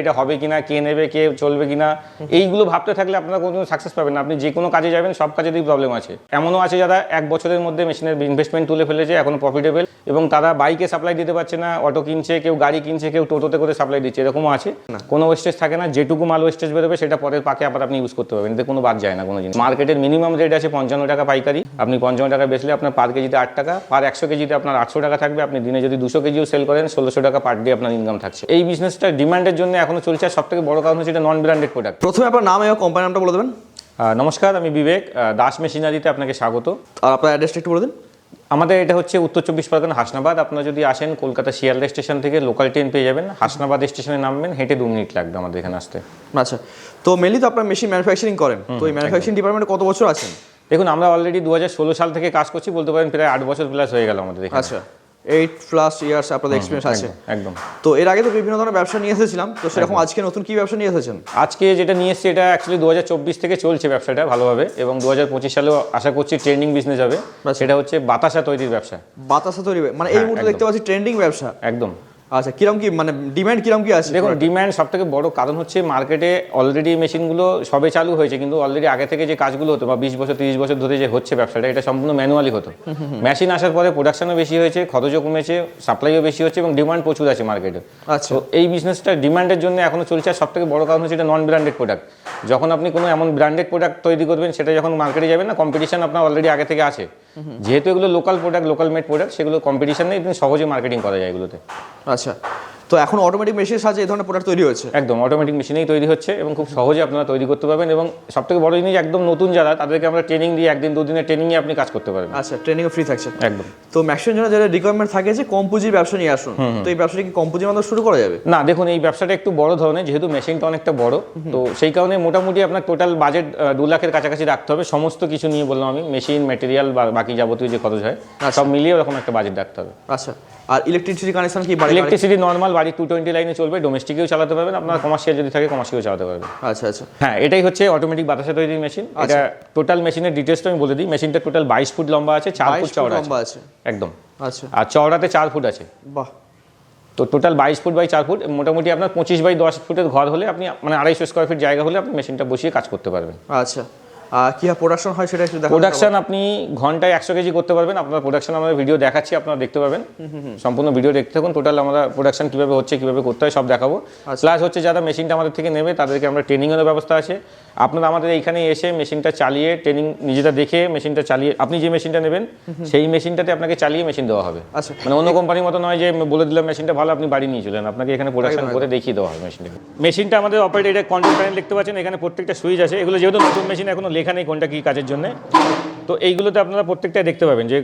এটা হবে কিনা কে নেবে কে চলবে কিনা এইগুলো ভাবতে থাকলে আপনারা কোনো সাকসেস পাবেন না। আপনি যে কোনো কাজে যাবেন সব কাজেরই প্রবলেম আছে। এমনও আছে যারা এক বছরের মধ্যে মেশিনের ইনভেস্টমেন্ট তুলে ফেলেছে এখন প্রফিটেবল এবং তারা বাইকে সাপ্লাই দিতে পারছে না অটো কিনছে কেউ গাড়ি কিনছে কেউ টোটোতে করে সাপ্লাই দিচ্ছে এরকমও আছে। কোনো ওয়েস্টেজ থাকে না যেটুকু মাল ওয়েস্টেজ বেরোবে সেটা পরের পাকে আবার আপনি ইউজ করতে পারবেন। এতে কোনো বাদ যায় না কোনো জিনিস। মার্কেটের মিনিমাম রেট আছে পঞ্চান্ন টাকা পাইকারি। আপনি পঞ্চান্ন টাকা বেচলে আপনার পার কেজিতে আট টাকা পার একশো কেজিতে আপনার আটশো টাকা থাকবে। আপনি দিনে যদি দুশো কেজিও সেল করেন ষোলোশো টাকা পার ডে আপনার ইনকাম থাকছে। এই বিজনেসটা ডিমান্ডের জন্য এখনও চলছে আর সব থেকে বড় কারণ হচ্ছে এটা নন ব্র্যান্ডেড প্রোডাক্ট প্রথমে আপনার নাম এবং কোম্পানি নামটা বলে দেবেন। নমস্কার আমি বিবেক দাস মেশিনারিতে আপনাকে স্বাগত। আর আপনার অ্যাড্রেসটা একটু বলে দিন। আমাদের এটা হচ্ছে উত্তর চব্বিশ পরগনা হাসনাবাদ। আপনারা যদি আসেন কলকাতা শিয়ালদা স্টেশন থেকে লোকাল ট্রেন পেয়ে যাবেন। হাসনাবাদ স্টেশনে নামবেন হেঁটে দু মিনিট লাগবে আমাদের এখানে আসতে। আচ্ছা তো মেনলি তো আপনার মেশিন ম্যানুফ্যাকচারিং করেন। তো এই ম্যানুফ্যাকচারিং ডিপার্টমেন্টে কত বছর আছেন? দেখুন আমরা অলরেডি দু হাজার ষোলো সাল থেকে কাজ করছি বলতে পারেন প্রায় আট বছর প্লাস হয়ে গেল আমাদের আচ্ছা। এইট প্লাস ইয়ার্স আপনাদের এক্সপিরিয়েন্স আছে। একদম, তো এর আগে তো বিভিন্ন ধরনের ব্যবসা নিয়ে এসেছিলাম। তো সেরকম আজকে নতুন কি ব্যবসা নিয়ে এসেছেন? আজকে যেটা নিয়ে এসেছি এটা অ্যাকচুয়ালি দুহাজার চব্বিশ থেকে চলছে ব্যবসাটা ভালোভাবে এবং দু হাজার পঁচিশ সালেও আশা করছি ট্রেন্ডিং বিজনেস হবে। সেটা হচ্ছে বাতাসা তৈরির ব্যবসা। বাতাসা তৈরি মানে এই হ্যাঁ, মুহূর্তে দেখতে পাচ্ছি ট্রেন্ডিং ব্যবসা। একদম। আচ্ছা কিরম কি মানে ডিমান্ড কিরম কি আছে দেখুন ডিমান্ড সব থেকে বড় কারণ হচ্ছে মার্কেটে অলরেডি মেশিনগুলো সবে চালু হয়েছে কিন্তু অলরেডি আগে থেকে যে কাজগুলো হতো বা বিশ বছর তিরিশ বছর ধরে যে হচ্ছে ব্যবসাটা এটা সম্পূর্ণ ম্যানুয়ালি হতো। মেশিন আসার পরে প্রোডাকশনও বেশি হয়েছে খরচও কমেছে সাপ্লাইও বেশি হচ্ছে এবং ডিমান্ড প্রচুর আছে মার্কেটে আচ্ছা। তো এই বিজনেসটা ডিমান্ডের জন্য এখনও চলছে আর সব থেকে বড় কারণ হচ্ছে এটা নন ব্র্যান্ডেড প্রোডাক্ট যখন আপনি কোনো এমন ব্র্যান্ডেড প্রোডাক্ট তৈরি করবেন সেটা যখন মার্কেটে যাবেন না কম্পিটিশন আপনার অলরেডি আগে থেকে আছে। যেহেতু এগুলো local product local made product সেগুলো কম্পিটিশন নেই সহজে মার্কেটিং করা যায় এগুলোতে। আচ্ছা। তো এখন অটোমেটিক মেশিনের সাহায্যে এই ধরনের প্রোডাক্ট তৈরি হচ্ছে একদম অটোমেটিক মেশিনেই তৈরি হচ্ছে এবং খুব সহজে আপনারা তৈরি করতে পারবেন এবং সব থেকে বড় জিনিস একদম নতুন যারা তাদেরকে আমরা ট্রেনিং দিয়ে একদিন দুদিনের ট্রেনিংয়ে আপনি কাজ করতে পারবেন। আচ্ছা ট্রেনিংও ফ্রি থাকছে। একদম। তো ম্যাক্সিমাম জন্য যারা রিকোয়ারমেন্ট থাকে যে কম পুঁজির ব্যবসা নিয়ে আসুন। তো এই ব্যবসাটা কি কম পুঁজির মাধ্যমে শুরু করা যাবে? না দেখুন এই ব্যবসাটা একটু বড় ধরনের যেহেতু মেশিনটা অনেকটা বড় তো সেই কারণে মোটামুটি আপনার টোটাল বাজেট দু লাখের কাছাকাছি রাখতে হবে। সমস্ত কিছু নিয়ে বললাম আমি মেশিন ম্যাটেরিয়াল বা বাকি যাবতীয় যে খরচ হয় সব মিলিয়ে ওরকম একটা বাজেট রাখতে হবে। আচ্ছা। আর ইলেকট্রিসিটি কানেকশন কি ইলেকট্রিসিটি নর্মাল বাড়ি টু টোয়েন্টি লাইনে চলবে ডোমেস্টিকেও চালাতে পারবেন আপনার কমার্শিয়াল যদি থাকে কমার্শিয়াল চালাতে পারবেন। আচ্ছা আচ্ছা। হ্যাঁ এটাই হচ্ছে অটোমেটিক বাতাসা তৈরি মেশিন এটা টোটাল মেশিনের ডিটেলসটা আমি বলে দিই। মেশিনটা টোটাল বাইশ ফুট লম্বা আছে চার ফুট চওড়া আছে লম্বা আছে। একদম। আচ্ছা। আর চওড়াতে চার ফুট আছে। বাহ। তো টোটাল বাইশ ফুট বাই চার ফুট মোটামুটি আপনার পঁচিশ বাই দশ ফুটের ঘর হলে আপনি মানে আড়াইশো স্কোয়ার ফিট জায়গা হলে আপনি মেশিনটা বসিয়ে কাজ করতে পারবেন। আচ্ছা। কি প্রোডাকশন হয় সেটা একটু প্রোডাকশন আপনি ঘন্টায় একশো কেজি করতে পারবেন। আপনার প্রোডাকশন আমাদের ভিডিও দেখাচ্ছি আপনারা দেখতে পাবেন। সম্পূর্ণ ভিডিও দেখতে থাকুন। টোটাল আমরা প্রোডাকশন কীভাবে হচ্ছে কীভাবে করতে হয় সব দেখাবো। প্লাস হচ্ছে যারা মেশিনটা আমাদের থেকে নেবে তাদেরকে আমরা ট্রেনিংয়ের ব্যবস্থা আছে। আপনারা আমাদের এইখানে এসে মেশিনটা চালিয়ে ট্রেনিং নিজেরা দেখে মেশিনটা চালিয়ে আপনি যে মেশিনটা নেবেন সেই মেশিনটাতে আপনাকে চালিয়ে মেশিন দেওয়া হবে। আচ্ছা। মানে অন্য কোম্পানির মতো নয় যে বলে দিলাম মেশিনটা ভালো আপনি বাড়ি নিয়ে চলেন আপনাকে এখানে প্রোডাকশন করে দেখিয়ে দেওয়া হবে মেশিনটাকে মেশিনটা আমাদের অপারেট এটা কন্ট্রোল প্যানেল দেখতে পাচ্ছেন এখানে প্রত্যেকটা সুইচ আছে। এগুলো যেহেতু নতুন মেশিন এখনও লেখা নেই কোনটা কি কাজের জন্য? তো এইগুলোতে আপনারা প্রত্যেকটাই দেখতে পাবেন যে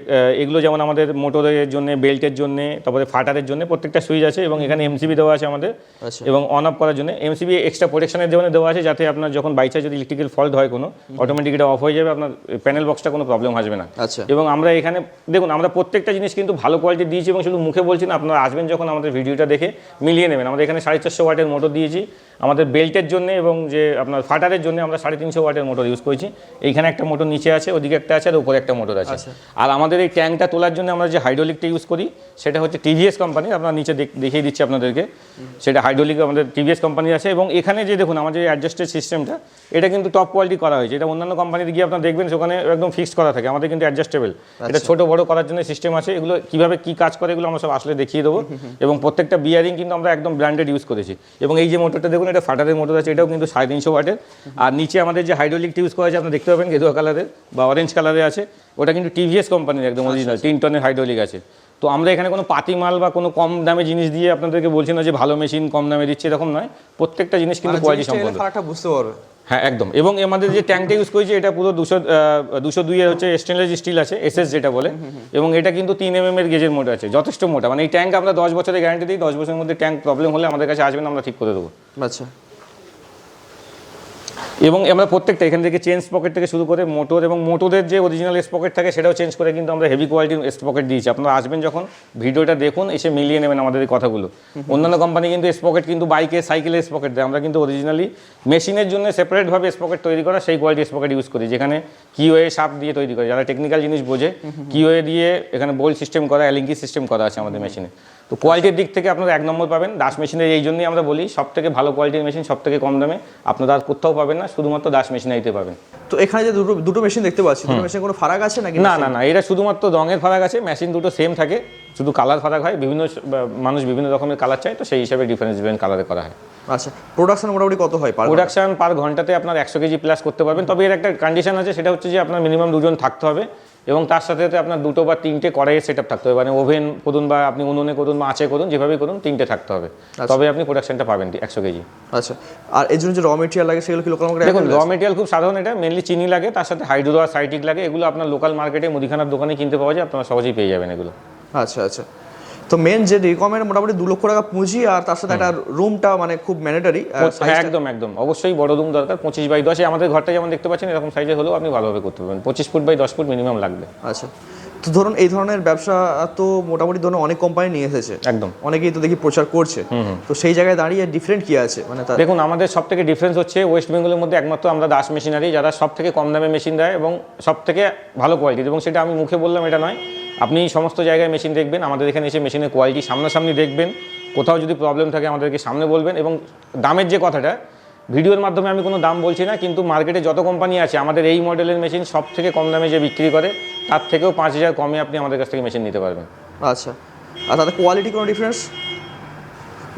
এগুলো যেমন আমাদের মোটরের জন্য বেল্টের জন্য তারপরে ফাটারের জন্য প্রত্যেকটা সুইচ আছে এবং এখানে এমসিবি দেওয়া আছে আমাদের আচ্ছা। এবং অন অফ করার জন্য। এমসিবি এক্সট্রা প্রোটেকশনের জন্য দেওয়া আছে যাতে আপনার যখন বাইচার যদি ইলেকট্রিক্যাল ফল্ট হয় কোনো অটোমেটিক এটা অফ হয়ে যাবে আপনার প্যানেল বক্সটা কোনো প্রবলেম আসবে না। আচ্ছা। এবং আমরা এখানে দেখুন আমরা প্রত্যেকটা জিনিস কিন্তু ভালো কোয়ালিটি দিয়েছি এবং শুধু মুখে বলছি না আপনারা আসবেন যখন আমাদের ভিডিওটা দেখে মিলিয়ে নেবেন। আমাদের এখানে সাড়ে চারশো ওয়াটের মোটর দিয়েছি আমাদের বেল্টের জন্য এবং যে আপনার ফাটারের জন্য আমরা সাড়ে তিনশো ওয়াটের মোটর ইউজ করেছি। এইখানে একটা মোটর নিচে আছে ওদিকে একটা আছে আর উপরে একটা মোটর আছে। আর আমাদের এই ট্যাঙ্কটা তোলার জন্য আমরা যে হাইড্রোলিকটা ইউজ করি সেটা হচ্ছে টিভিএস কোম্পানি আপনার নিচে দেখ- দেখিয়ে দিচ্ছি আপনাদেরকে। সেটা হাইড্রোলিক আমাদের টিভিএস কোম্পানি আছে এবং এখানে যে দেখুন আমাদের এই অ্যাডজাস্টেড সিস্টেমটা এটা কিন্তু টপ কোয়ালিটি করা হয়েছে। এটা অন্যান্য কোম্পানিতে গিয়ে আপনারা দেখবেন সেখানে একদম ফিক্সড করা থাকে। আমাদের কিন্তু অ্যাডজাস্টেবল এটা ছোট বড় করার জন্য সিস্টেম আছে। এগুলো কীভাবে কি কাজ করে এগুলো আমরা সব আসলে দেখিয়ে দেবো। এবং প্রত্যেকটা বিয়ারিং কিন্তু আমরা একদম ব্র্যান্ডেড ইউজ করেছি। এবং এই যে মোটরটা দেখুন এটা ফাটারের মোটর আছে, এটাও কিন্তু সাড়ে তিনশো ওয়াটের। আর নিচে আমাদের যে হাইড্রোলিক ইউজ করা আছে, আপনি দেখতে পাবেন, গেরুয়া কালারের বা অরেঞ্জ কালারে আছে, ওটা কিন্তু টিভিএস কোম্পানির একদম অরিজিনাল তিন টনের হাইড্রোলিক আছে। তো আমরা এখানে কোনো পাতি মাল বা কোনো কম দামে জিনিস দিয়ে আপনাদেরকে বলছি না যে ভালো মেশিন কম দামে দিচ্ছে এরকম নয়। প্রত্যেকটা জিনিস কিন্তু কোয়ালিটি সম্পন্ন। বুঝতে পারবে। হ্যাঁ একদম। এবং আমাদের যে ট্যাঙ্কটা ইউজ করেছি এটা পুরো দুশো দুশো দুইয়ের হচ্ছে স্টেনলেস স্টিল আছে এসএস যেটা বলে। এবং এটা কিন্তু তিন এম এম এর গেজের মোটা আছে যথেষ্ট মোটা। মানে এই ট্যাঙ্ক আমরা দশ বছরের গ্যারান্টি দিই দশ বছরের মধ্যে ট্যাঙ্ক প্রবলেম হলে আমাদের কাছে আসবেন আমরা ঠিক করে দেবো। আচ্ছা। এবং আমরা প্রত্যেকটা এখান থেকে চেঞ্জ পকেট থেকে শুরু করে মোটর এবং মোটরের যে অরিজিনাল স্পকেট থাকে সেটাও চেঞ্জ করে কিন্তু আমরা হেভি কোয়ালিটির স্পকেট দিয়েছি। আপনারা আসবেন যখন ভিডিওটা দেখুন এসে মিলিয়ে নেবেন আমাদের এই কথাগুলো। অন্যান্য কোম্পানি কিন্তু এস পকেট কিন্তু বাইকে সাইকেলে স্পকেট দেয়। আমরা কিন্তু অরিজিনালি মেশিনের জন্য সেপারেটভাবে স্পকেট তৈরি করা সেই কোয়ালিটির স্পকেট ইউজ করি যেখানে কিওয়ে সাপ দিয়ে তৈরি করে। যারা টেকনিক্যাল জিনিস বোঝে কিওয়ে দিয়ে এখানে বোল্ট সিস্টেম করা অ্যালিঙ্কি সিস্টেম করা আছে আমাদের মেশিনে তো কোয়ালিটির দিক থেকে আপনারা এক নম্বর পাবেন। দাস মেশিনের এই জন্যই আমরা বলি সব থেকে ভালো কোয়ালিটির মেশিন সব থেকে কম দামে। আপনারা আর কোথাও পাবেন না শুধুমাত্র দাস মেশিনারিতে পাবেন। তো এখানে যে দুটো দুটো মেশিন দেখতে পাচ্ছি দুটো মেশিনে কোনো ফারাক আছে নাকি না না না এটা শুধুমাত্র রঙের ফারাক আছে মেশিন দুটো সেম থাকে শুধু কালার ফারাক হয় বিভিন্ন মানুষ বিভিন্ন রকমের কালার চায় তো সেই হিসাবে ডিফারেন্স ডিফারেন্ট কালারে করা হয়। আচ্ছা প্রোডাকশন মোটামুটি কত হয় পার প্রোডাকশন পার ঘন্টাতে আপনার একশো কেজি প্লাস করতে পারবেন তবে এর একটা কন্ডিশন আছে সেটা হচ্ছে যে আপনার মিনিমাম দুজন থাকতে হবে। এবং তার সাথে সাথে আপনার দুটো বা তিনটে কড়াইয়ের সেট আপ থাকতে হবে। মানে ওভেন করুন বা আপনি উনুনে করুন বা আঁচে করুন যেভাবেই করুন তিনটে থাকতে হবে। তবে আপনি প্রোডাকশনটা পাবেন একশো কেজি। আচ্ছা। আর এর জন্য যে র মেটেরিয়াল লাগে সেগুলো কি লোকাল মার্কেটে দেখুন র মেটেরিয়াল খুব সাধারণ এটা মেনলি চিনি লাগে তার সাথে হাইড্রোয়া সাইটিক লাগে এগুলো আপনার লোকাল মার্কেটে মুদিখানার দোকানে কিনতে পাওয়া যায় আপনারা সহজেই পেয়ে যাবেন এগুলো। আচ্ছা আচ্ছা। তো মেন যে রিকমেন্ড মোটামুটি দু লক্ষ টাকা পুঁজি আর তার সাথে একটা রুমটা মানে খুব ম্যান্ডেটারি একদম একদম। অবশ্যই বড় রুম দরকার পঁচিশ বাই দশে। আমাদের ঘরটা যেমন দেখতে পাচ্ছেন এরকম সাইজে হলেও আপনি ভালোভাবে করতে পারবেন। পঁচিশ ফুট বাই দশ ফুট মিনিমাম লাগবে। আচ্ছা। তো ধরুন এই ধরনের ব্যবসা তো মোটামুটি ধরুন অনেক কোম্পানি নিয়ে এসেছে। একদম। অনেকেই তো দেখি প্রচার করছে। তো সেই জায়গায় দাঁড়িয়ে ডিফারেন্ট কি আছে? মানে তার দেখুন আমাদের সব থেকে ডিফারেন্স হচ্ছে ওয়েস্ট বেঙ্গলের মধ্যে একমাত্র আমরা দাস মেশিনারি যারা সব থেকে কম দামে মেশিন দেয় এবং সব থেকে ভালো কোয়ালিটির এবং সেটা আমি মুখে বললাম এটা নয়। আপনি সমস্ত জায়গায় মেশিন দেখবেন, আমাদের এখানে এসে মেশিনের কোয়ালিটি সামনাসামনি দেখবেন, কোথাও যদি প্রবলেম থাকে আমাদেরকে সামনে বলবেন এবং দামের যে কথাটা, ভিডিওর মাধ্যমে আমি কোনো দাম বলছি না, কিন্তু মার্কেটে যত কোম্পানি আছে, আমাদের এই মডেলের মেশিন সব থেকে কম দামে যে বিক্রি করে, তার থেকেও পাঁচ হাজার কমে আপনি আমাদের কাছ থেকে মেশিন নিতে পারবেন। আচ্ছা। আর তাদের কোয়ালিটি কোনো ডিফারেন্স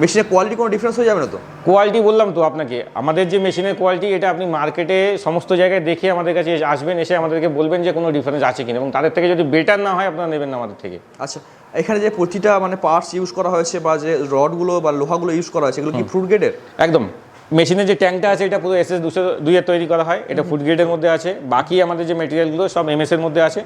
মেশিনের কোয়ালিটি কোনো ডিফারেন্স হয়ে যাবে না তো? কোয়ালিটি বললাম তো আপনাকে। আমাদের যে মেশিনের কোয়ালিটি এটা আপনি মার্কেটে সমস্ত জায়গায় দেখে আমাদের কাছে আসবেন এসে আমাদেরকে বলবেন যে কোনো ডিফারেন্স আছে কিনা এবং তাদের থেকে যদি বেটার না হয় আপনারা নেবেন না আমাদের থেকে। আচ্ছা এখানে যে প্রতিটা মানে পার্টস ইউজ করা হয়েছে বা যে রডগুলো বা লোহাগুলো ইউজ করা হয়েছে এগুলো কি ফ্রুট গ্রেডের একদম। মেশিনের যে ট্যাঙ্কটা আছে এটা পুরো এস এস দুশো দুইয়ের তৈরি করা হয়। এটা ফুড গ্রেডের মধ্যে আছে। বাকি আমাদের যে মেটেরিয়ালগুলো সব এম এর মধ্যে আছে।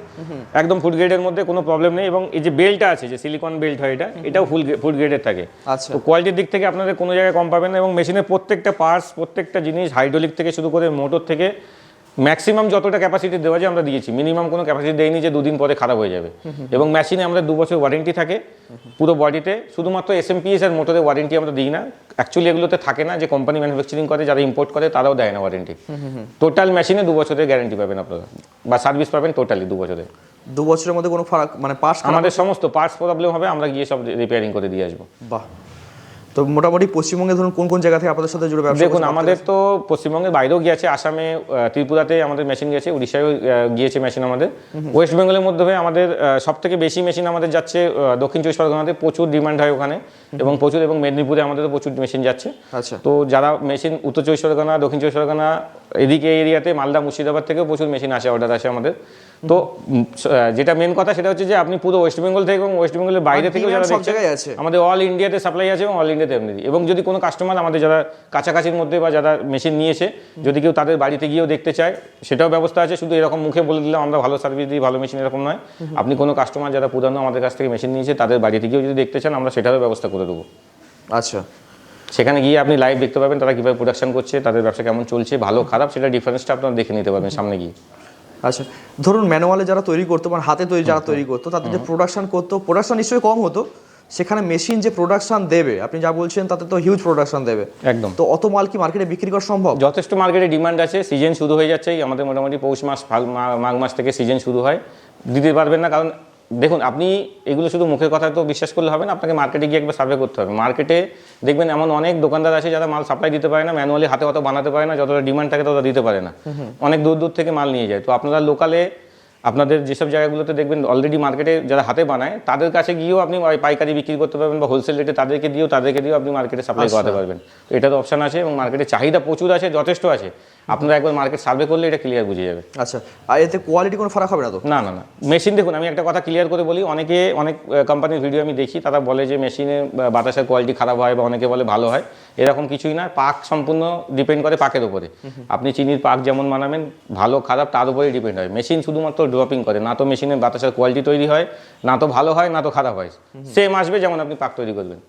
একদম ফুড গ্রেডের মধ্যে কোনো প্রবলেম নেই এবং এই যে বেল্টটা আছে যে সিলিকন বেল্ট হয় এটা এটাও ফুল ফুড গ্রেডের থাকে। আচ্ছা। তো কোয়ালিটির দিক থেকে আপনাদের কোনো জায়গায় কম পাবেন না এবং মেশিনের প্রত্যেকটা পার্টস প্রত্যেকটা জিনিস হাইড্রোলিক থেকে শুরু করে মোটর থেকে ম্যাক্সিমাম যতটা ক্যাপাসিটি দেওয়া যায় আমরা দিয়েছি। মিনিমাম কোনো ক্যাপাসিটি দেয়নি যে দুদিন পরে খারাপ হয়ে যাবে। এবং মেশিনে আমরা দু বছর ওয়ারেন্টি থাকে। পুরো বডিতে শুধুমাত্র এস এম পিএস আর মোটরের ওয়ারেন্টি আমরা দিই না। অ্যাকচুয়ালি এগুলোতে থাকে না যে কোম্পানি ম্যানুফ্যাকচারিং করে যারা ইম্পোর্ট করে তারাও দেয় না ওয়ারেন্টি টোটাল মেশিনে দু বছরের গ্যারেন্টি পাবেন আপনারা। বা সার্ভিস পাবেন টোটালি দু বছরের দু বছরের মধ্যে কোনো ফারাক মানে পার্টস আমাদের সমস্ত পার্টস প্রবলেম হবে আমরা গিয়ে সব রিপেয়ারিং করে দিয়ে আসব। বাহ। তো মোটামুটি পশ্চিমবঙ্গে ধরুন কোন কোন জায়গা থেকে আপনাদের সাথে জুড়ে ব্যবসা দেখুন আমাদের তো পশ্চিমবঙ্গের বাইরেও গিয়েছে আসামে ত্রিপুরাতে আমাদের মেশিন গেছে উড়িষ্যায়ও গিয়েছে মেশিন আমাদের। ওয়েস্ট বেঙ্গলের মধ্যে আমাদের সব থেকে বেশি মেশিন আমাদের যাচ্ছে দক্ষিণ চব্বিশ পরগনাতে প্রচুর ডিমান্ড হয় ওখানে এবং প্রচুর এবং মেদিনীপুরে আমাদের তো প্রচুর মেশিন যাচ্ছে। আচ্ছা। তো যারা মেশিন উত্তর চব্বিশ পরগনা দক্ষিণ চব্বিশ পরগনা এদিকে এরিয়াতে মালদা মুর্শিদাবাদ থেকেও প্রচুর মেশিন আসে অর্ডার আসে আমাদের। তো যেটা মেন কথা সেটা হচ্ছে যে আপনি পুরো ওয়েস্ট বেঙ্গল থেকে এবং ওয়েস্ট বেঙ্গলের বাইরে থেকেও যারা আছে। আমাদের অল ইন্ডিয়াতে সাপ্লাই আছে এবং অল ইন্ডিয়াতে এমনি। এবং যদি কোনো কাস্টমার আমাদের যারা কাছাকাছির মধ্যে বা যারা মেশিন নিয়েছে যদি কেউ তাদের বাড়িতে গিয়েও দেখতে চায় সেটাও ব্যবস্থা আছে। শুধু এরকম মুখে বলে দিলাম আমরা ভালো সার্ভিস দিই ভালো মেশিন এরকম নয়। আপনি কোনো কাস্টমার যারা পুরানো আমাদের কাছ থেকে মেশিন নিয়েছে তাদের বাড়িতে গিয়েও যদি দেখতে চান আমরা সেটারও ব্যবস্থা করে দেবো। আচ্ছা। সেখানে গিয়ে আপনি লাইভ দেখতে পাবেন তারা কীভাবে প্রোডাকশন করছে তাদের ব্যবসা কেমন চলছে ভালো খারাপ সেটা ডিফারেন্সটা আপনারা দেখে নিতে পারবেন সামনে গিয়ে। আচ্ছা ধরুন ম্যানুয়ালে যারা তৈরি করতো মানে হাতে তৈরি যারা তৈরি করতো তাদের যে প্রোডাকশন করতো প্রোডাকশন নিশ্চয়ই কম হতো সেখানে মেশিন যে প্রোডাকশন দেবে আপনি যা বলছেন তাতে তো হিউজ প্রোডাকশন দেবে। একদম। তো অত মাল কি মার্কেটে বিক্রি করা সম্ভব? যথেষ্ট মার্কেটে ডিমান্ড আছে সিজন শুরু হয়ে যাচ্ছে আমাদের মোটামুটি পৌষ মাস মাঘ মাস থেকে সিজন শুরু হয়। দিতে পারবেন না কারণ দেখুন আপনি এগুলো শুধু মুখের কথা তো বিশ্বাস করলে হবে না আপনাকে মার্কেটে গিয়ে একবার সার্ভে করতে হবে। মার্কেটে দেখবেন এমন অনেক দোকানদার আছে যারা মাল সাপ্লাই দিতে পারে না ম্যানুয়ালি হাতে অত বানাতে পারে না যতটা ডিমান্ড থাকে ততটা দিতে পারে না। অনেক দূর দূর থেকে মাল নিয়ে যায়। তো আপনারা লোকালে আপনাদের যেসব জায়গাগুলোতে দেখবেন অলরেডি মার্কেটে যারা হাতে বানায় তাদের কাছে গিয়েও আপনি পাইকারি বিক্রি করতে পারবেন বা হোলসেল রেটে তাদেরকে দিয়েও তাদেরকে দিয়েও আপনি মার্কেটে সাপ্লাই করাতে পারবেন। তো এটার অপশন আছে এবং মার্কেটে চাহিদা প্রচুর আছে যথেষ্ট আছে। আপনারা একবার মার্কেট সার্ভে করলে এটা ক্লিয়ার বুঝে যাবে। আচ্ছা আর এতে কোয়ালিটি কোনো ফারাক হবে না তো? না না না। মেশিন দেখুন আমি একটা কথা ক্লিয়ার করে বলি অনেকে অনেক কোম্পানির ভিডিও আমি দেখি তারা বলে যে মেশিনে বাতাসের কোয়ালিটি খারাপ হয় বা অনেকে বলে ভালো হয় এরকম কিছুই না পাক সম্পূর্ণ ডিপেন্ড করে পাকের উপরে। আপনি চিনির পাক যেমন বানাবেন ভালো খারাপ তার উপরেই ডিপেন্ড হয়। মেশিন শুধুমাত্র ড্রপিং করে না তো মেশিনে বাতাসের কোয়ালিটি তৈরি হয় না তো ভালো হয় না তো খারাপ হয়। সেম আসবে যেমন আপনি পাক তৈরি করবেন।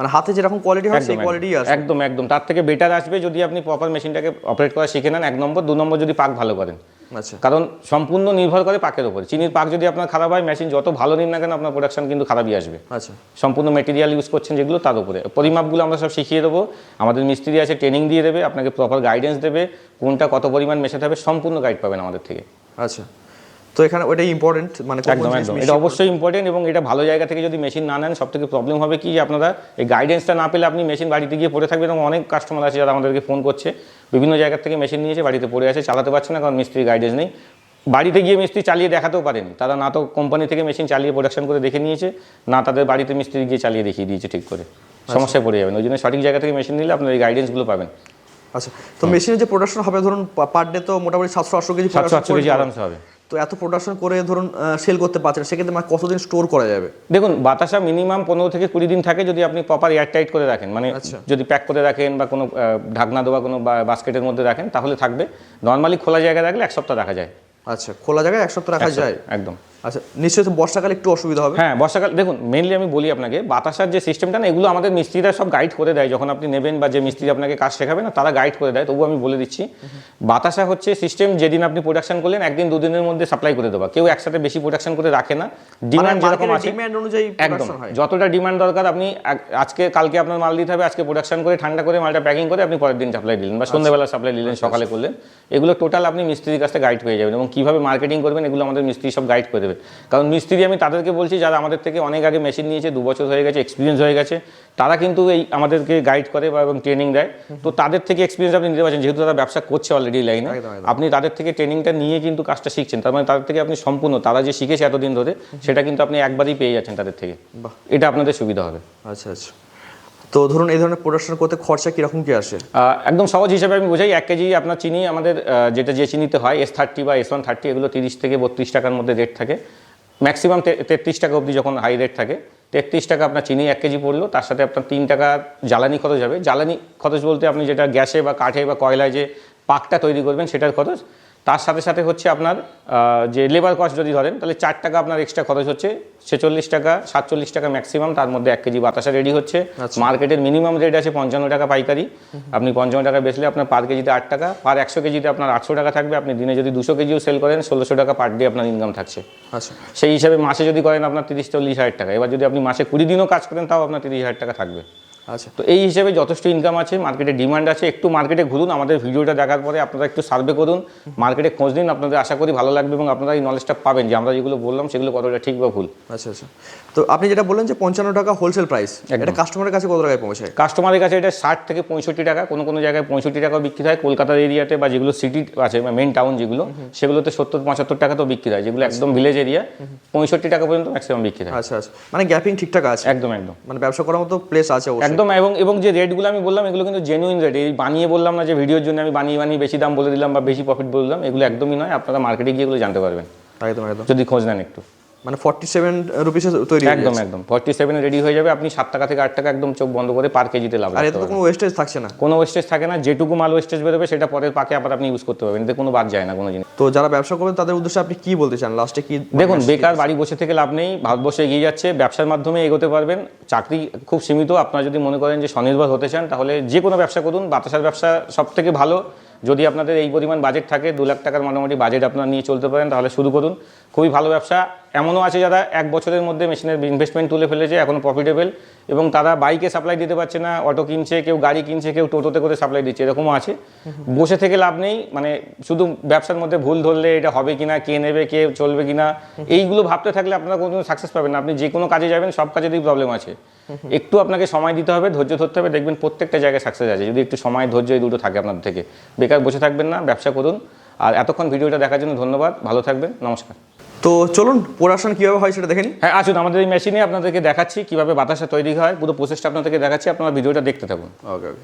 মানে হাতে যেরকম কোয়ালিটি হয় সেই কোয়ালিটি আসবে। একদম একদম। তার থেকে বেটার আসবে যদি আপনি প্রপার মেশিনটাকে অপারেট করা শিখে নেন। এক নম্বর দু নম্বর যদি পাক ভালো করেন। আচ্ছা। কারণ সম্পূর্ণ নির্ভর করে পাকের উপর। চিনির পাক যদি আপনার খারাপ হয় মেশিন যত ভালো নিন না কেন আপনার প্রোডাকশন কিন্তু খারাপই আসবে। আচ্ছা। সম্পূর্ণ মেটেরিয়াল ইউজ করছেন যেগুলো তার উপরে। পরিমাপগুলো আমরা সব শিখিয়ে দেবো। আমাদের মিস্ত্রি আছে ট্রেনিং দিয়ে দেবে আপনাকে প্রপার গাইডেন্স দেবে কোনটা কত পরিমাণ মেশাতে হবে সম্পূর্ণ গাইড পাবেন আমাদের থেকে। আচ্ছা। তো এখানে ওইটাই ইম্পর্টেন্ট মানে একদম একদম। এটা অবশ্যই ইম্পর্টেন্ট এবং এটা ভালো জায়গা থেকে যদি মেশিন না নেন সব থেকে প্রবলেম হবে কি আপনারা এই গাইডেন্সটা না পেলে আপনি মেশিন বাড়িতে গিয়ে পড়ে থাকবেন এবং অনেক কাস্টমার আছে যারা আমাদেরকে ফোন করছে। বিভিন্ন জায়গা থেকে মেশিন নিয়েছে বাড়িতে পড়ে আছে চালাতে পারছে না কারণ মিস্ত্রি গাইডেন্স নেই। বাড়িতে গিয়ে মিস্ত্রি চালিয়ে দেখাতেও পারেন। তারা না তো কোম্পানি থেকে মেশিন চালিয়ে প্রোডাকশন করে দেখে নিয়েছে না তাদের বাড়িতে মিস্ত্রি গিয়ে চালিয়ে দেখিয়ে দিয়েছে ঠিক করে। সমস্যায় পড়ে যাবেন। ওই জন্য সঠিক জায়গা থেকে মেশিন নিলে আপনার এই গাইডেন্সগুলো পাবেন। আচ্ছা তো মেশিনের যে প্রোডাকশন হবে ধরুন পার ডে তো মোটামুটি সাতশো আটশো কেজি সাতশো আটশো কেজি আরামসে হবে। তো এত প্রোডাকশন করে ধরুন সেল করতে পারছেন সেক্ষেত্রে মানে কতদিন স্টোর করা যাবে? দেখুন বাতাসা মিনিমাম পনেরো থেকে কুড়ি দিন থাকে যদি আপনি প্রপার এয়ার টাইট করে রাখেন। মানে আচ্ছা। যদি প্যাক করে রাখেন বা কোনো ঢাকনা দেওয়া কোনো বাস্কেটের মধ্যে রাখেন তাহলে থাকবে। নর্মালি খোলা জায়গায় রাখলে এক সপ্তাহ রাখা যায়। আচ্ছা খোলা জায়গায় এক সপ্তাহ রাখা যায়? একদম। আচ্ছা নিশ্চয়ই তো বর্ষাকালে একটু অসুবিধা হবে। হ্যাঁ বর্ষাকাল দেখুন মেনলি আমি বলি আপনাকে বাতাসার যে সিস্টেমটা না এগুলো আমাদের মিস্ত্রিরা সব গাইড করে দেয়। যখন আপনি নেবেন বা যে মিস্ত্রি আপনাকে কাজ শেখাবে না তারা গাইড করে দেয়। তবু আমি বলে দিচ্ছি বাতাসা হচ্ছে সিস্টেম যেদিন আপনি প্রোডাকশন করলেন একদিন দুদিনের মধ্যে সাপ্লাই করে দেওয়া। কেউ একসাথে বেশি প্রোডাকশন করে রাখে না। ডিমান্ড যেরকম আছে ডিমান্ড অনুযায়ী একদম। যতটা ডিমান্ড দরকার আপনি আজকে কালকে আপনার মাল দিতে হবে আজকে প্রোডাকশন করে ঠান্ডা করে মালটা প্যাকিং করে আপনি পরের দিন সাপ্লাই দিলেন বা সন্ধ্যাবেলা সাপ্লাই দিলেন সকালে করলেন। এগুলো টোটাল আপনি মিস্ত্রির কাছে গাইড পেয়ে যাবেন এবং কীভাবে মার্কেটিং করবেন এগুলো আমাদের মিস্ত্রি সব গাইড করে দেবে। কারণ মিস্ত্রি আমি তাদেরকে বলছি যারা আমাদের থেকে অনেক আগে মেশিন নিয়েছে দু বছর হয়ে গেছে এক্সপিরিয়েন্স হয়ে গেছে তারা কিন্তু এই আমাদেরকে গাইড করে বা এবং ট্রেনিং দেয়। তো তাদের থেকে এক্সপিরিয়েন্স আপনি নিতে পারছেন যেহেতু তারা ব্যবসা করছে অলরেডি লাইনে। আপনি তাদের থেকে ট্রেনিংটা নিয়ে কিন্তু কাজটা শিখছেন তার মানে তাদের থেকে আপনি সম্পূর্ণ তারা যে শিখেছে এতদিন ধরে সেটা কিন্তু আপনি একবারই পেয়ে যাচ্ছেন তাদের থেকে। এটা আপনাদের সুবিধা হবে। আচ্ছা আচ্ছা। তো ধরুন এই ধরনের প্রোডাকশন করতে খরচা কীরকম কী আসে? একদম সহজ হিসাবে আমি বোঝাই, এক কেজি আপনার চিনি আমাদের যেটা যে চিনিতে হয় এস থার্টি বা এস ওয়ান থার্টি এগুলো তিরিশ থেকে বত্রিশ টাকার মধ্যে রেট থাকে। ম্যাক্সিমাম তেত্রিশ টাকা অবধি যখন হাই রেট থাকে, তেত্রিশ টাকা আপনার চিনি এক কেজি পড়ল, তার সাথে আপনার তিন টাকা জ্বালানি খরচ হবে। জ্বালানি খরচ বলতে আপনি যেটা গ্যাসে বা কাঠে বা কয়লায় যে পাকটা তৈরি করবেন, সেটার খরচ তার সাথে সাথে হচ্ছে আপনার যে লেবার কস্ট যদি ধরেন তাহলে চার টাকা আপনার এক্সট্রা খরচ হচ্ছে ছেচল্লিশ টাকা সাতচল্লিশ টাকা ম্যাক্সিমাম তার মধ্যে এক কেজি বাতাসা রেডি হচ্ছে। মার্কেটের মিনিমাম রেট আছে পঞ্চান্ন টাকা পাইকারি। আপনি পঞ্চান্ন টাকা বেচলে আপনার পার কেজিতে আট টাকা পার একশো কেজিতে আপনার আটশো টাকা থাকবে। আপনি দিনে যদি দুশো কেজিও সেল করেন ষোলোশো টাকা পার ডে আপনার ইনকাম থাকছে। আচ্ছা। সেই হিসাবে মাসে যদি করেন আপনার তিরিশ চল্লিশ হাজার টাকা। এবার যদি আপনি মাসে কুড়ি দিনও কাজ করেন তাও আপনার তিরিশ হাজার টাকা থাকবে। আচ্ছা তো এই হিসেবে যথেষ্ট ইনকাম আছে মার্কেটে ডিমান্ড আছে। একটু মার্কেটে ঘুরুন আমাদের ভিডিওটা দেখার পরে আপনারা একটু সার্ভে করুন। মার্কেটে খোঁজ নিন আপনাদের আশা করি ভালো লাগবে এবং আপনারা এই নলেজটা পাবেন যে আমরা যেগুলো বললাম সেগুলো কতটা ঠিক বা ভুল। আচ্ছা আচ্ছা। তো আপনি যেটা বললেন যে পঞ্চান্ন টাকা হোলসেল প্রাইস এটা কাস্টমারের কাছে কত টাকায় পৌঁছায়? কাস্টমারের কাছে এটা ষাট থেকে পঁয়ষট্টি টাকা কোনো কোনো জায়গায় পঁয়ষট্টি টাকাও বিক্রি হয়। কলকাতার এরিয়াতে বা যেগুলো সিটি আছে বা মেন টাউন যেগুলো সেগুলোতে সত্তর পঁচাত্তর টাকাতেও বিক্রি হয়। যেগুলো একদম ভিলেজ এরিয়া পঁয়ষট্টি টাকা পর্যন্ত ম্যাক্সিমাম বিক্রি হয়। আচ্ছা আচ্ছা। মানে গ্যাপিং ঠিকঠাক আছে। একদম একদম। মানে ব্যবসা করার মতো প্লেস আছে অবশ্যই। একদম এবং এবং যে রেটগুলো আমি বললাম এগুলো কিন্তু জেনুইন রেট এই বানিয়ে বললাম না যে ভিডিওর জন্য আমি বানিয়ে বানিয়ে বেশি দাম বলে দিলাম বা বেশি প্রফিট বললাম এগুলো একদমই নয়। আপনারা মার্কেটে গিয়ে এগুলো জানতে পারবেন। একদম একদম। যদি খোঁজ নেন একটু। মানে ফর্টি সেভেন রুপিসে তৈরি একদম একদম। ফর্টি সেভেনে রেডি হয়ে যাবে। আপনি সাত টাকা থেকে আট টাকা একদম চোখ বন্ধ করে পার কেজিতে লাভ আর এতে তো কোনো ওয়েস্টেজ থাকছে না। কোনো ওয়েস্টেজ থাকে না যেটুকু মাল ওয়েস্টেজ বেরোবে সেটা পরের পাকে আবার আপনি ইউজ করতে পারবেন। এতে কোনো বাদ যায় না কোনো জিনিস। তো যারা ব্যবসা করবেন তাদের উদ্দেশ্যে আপনি কি বলতে চান? লাস্টে কি দেখুন বেকার বাড়ি বসে থেকে লাভ নেই ভারতবর্ষ এগিয়ে যাচ্ছে ব্যবসার মাধ্যমে এগোতে পারবেন। চাকরি খুব সীমিত। আপনারা যদি মনে করেন যে স্বনির্ভর হতে চান তাহলে যে কোনো ব্যবসা করুন। বাতাসার ব্যবসা সব থেকে ভালো। যদি আপনাদের এই পরিমাণ বাজেট থাকে দু লাখ টাকার মোটামুটি বাজেট আপনারা নিয়ে চলতে পারেন তাহলে শুরু করুন। খুবই ভালো ব্যবসা। এমনও আছে যারা এক বছরের মধ্যে মেশিনের ইনভেস্টমেন্ট তুলে ফেলেছে, এখন প্রফিটেবল এবং তারা বাইকে সাপ্লাই দিতে পারছে না অটো কিনছে, কেউ গাড়ি কিনছে, কেউ টোটোতে করে সাপ্লাই দিচ্ছে, এরকমও আছে। বসে থেকে লাভ নেই মানে শুধু ব্যবসার মধ্যে ভুল ধরলে এটা হবে কিনা, কে নেবে, কে চলবে কিনা, এইগুলো ভাবতে থাকলে আপনারা কোনো সাকসেস পাবেন না। আপনি যে কোনো কাজে যাবেন, সব কাজেরই প্রবলেম আছে। একটু আপনাকে সময় দিতে হবে, ধৈর্য ধরতে হবে, দেখবেন প্রত্যেকটা জায়গায় সাকসেস আছে। যদি একটু সময়, ধৈর্য এই দুটো থাকে আপনাদের থেকে। বেকার বসে থাকবেন না, ব্যবসা করুন। আর এতক্ষণ ভিডিওটা দেখার জন্য ধন্যবাদ, ভালো থাকবেন, নমস্কার। তো চলুন পোরাশন কীভাবে হয় সেটা দেখে নিন হ্যাঁ আসুন আমাদের এই মেশিনে আপনাদেরকে দেখাচ্ছি কীভাবে বাতাসা তৈরি হয় পুরো প্রসেসটা আপনাদেরকে দেখাচ্ছি আপনারা ভিডিওটা দেখতে থাকুন। ওকে ওকে